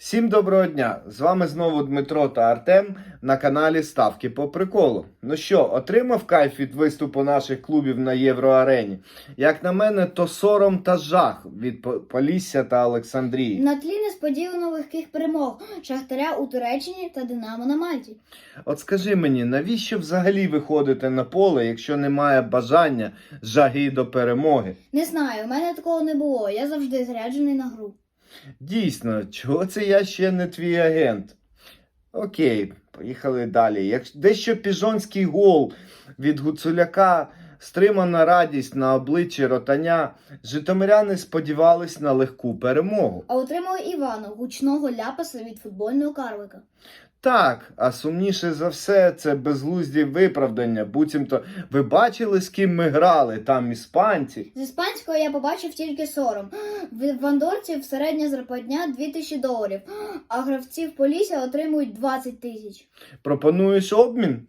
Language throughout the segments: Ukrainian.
Всім доброго дня! З вами знову Дмитро та Артем на каналі Ставки по приколу. Ну що, отримав кайф від виступу наших клубів на Євроарені? Як на мене, то сором та жах від Полісся та Олександрії. На тлі несподівано легких перемог Шахтаря у Туреччині та Динамо на Мальті. От скажи мені, навіщо взагалі виходити на поле, якщо немає бажання жаги до перемоги? Не знаю, у мене такого не було. Я завжди заряджений на гру. Дійсно, чого це я ще не твій агент? Окей, поїхали далі. Дещо піжонський гол від Гуцуляка, стримана радість на обличчі ротаня, житомиряни сподівались на легку перемогу. А отримали Івану гучного ляпаса від футбольного карлика. Так, а сумніше за все, це безглузді виправдання. Буцімто ви бачили, з ким ми грали, там іспанці. З іспанського я побачив тільки сором. В вандорців середня зарплатня 2000 доларів, а гравці в Полісся отримують 20 тисяч. Пропонуєш обмін?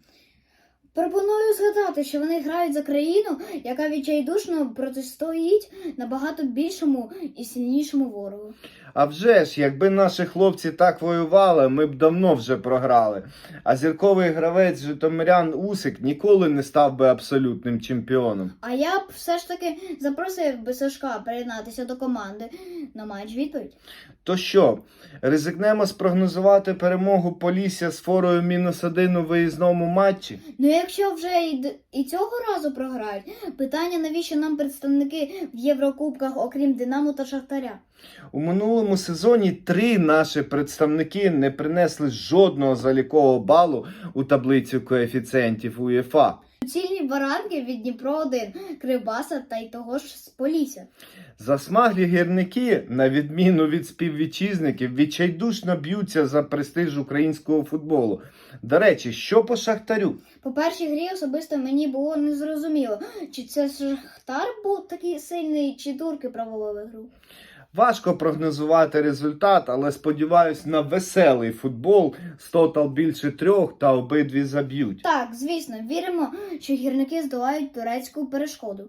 Пропоную згадати, що вони грають за країну, яка відчайдушно протистоїть набагато більшому і сильнішому ворогу. А вже ж, якби наші хлопці так воювали, ми б давно вже програли. А зірковий гравець Житомирян Усик ніколи не став би абсолютним чемпіоном. А я б все ж таки запросив би Сашка приєднатися до команди на матч відповідь. То що, ризикнемо спрогнозувати перемогу Полісся з форою мінус один у виїзному матчі? Ну якщо вже і, і цього разу програють, питання навіщо нам представники в Єврокубках, окрім Динамо та Шахтаря? У минулому сезоні три наші представники не принесли жодного залікового балу у таблицю коефіцієнтів УЄФА. Цільні баранки від Дніпро 1 Кривбаса та й того ж з Полісся. Засмаглі гірники, на відміну від співвітчизників, відчайдушно б'ються за престиж українського футболу. До речі, що по Шахтарю? По першій грі особисто мені було незрозуміло, чи це Шахтар був такий сильний, чи турки провалили гру. Важко прогнозувати результат, але сподіваюсь на веселий футбол з тотал більше трьох та обидві заб'ють. Так, звісно, віримо, що гірники здолають турецьку перешкоду.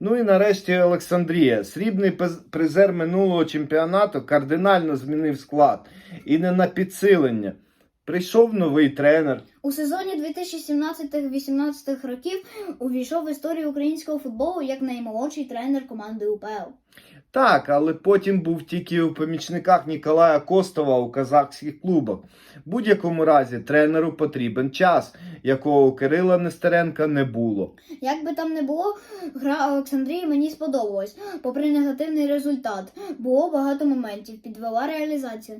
Ну і нарешті Олександрія. Срібний призер минулого чемпіонату кардинально змінив склад. І не на підсилення. Прийшов новий тренер. У сезоні 2017-18 років увійшов в історію українського футболу як наймолодший тренер команди УПЛ. Так, але потім був тільки у помічниках Ніколая Костова у казахських клубах. В будь-якому разі тренеру потрібен час, якого у Кирила Нестеренка не було. Як би там не було, гра Олександрії мені сподобалась. Попри негативний результат, було багато моментів, підвела реалізація.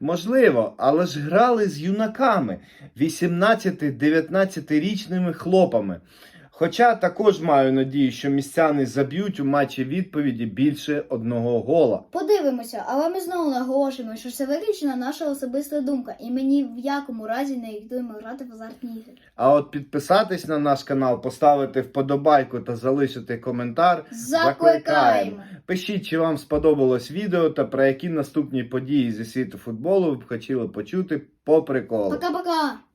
Можливо, але ж грали з юнаками, 18-19-річними хлопами. Хоча також маю надію, що містяни заб'ють у матчі відповіді більше одного гола. Подивимося, але ми знову наголошуємо, що це виключно наша особиста думка, і мені в якому разі не рекомендуємо грати в азартні ігри. А от підписатись на наш канал, поставити вподобайку та залишити коментар. Закликаємо! Пишіть, чи вам сподобалось відео та про які наступні події зі світу футболу ви б хотіли почути по приколу. Пока-пока!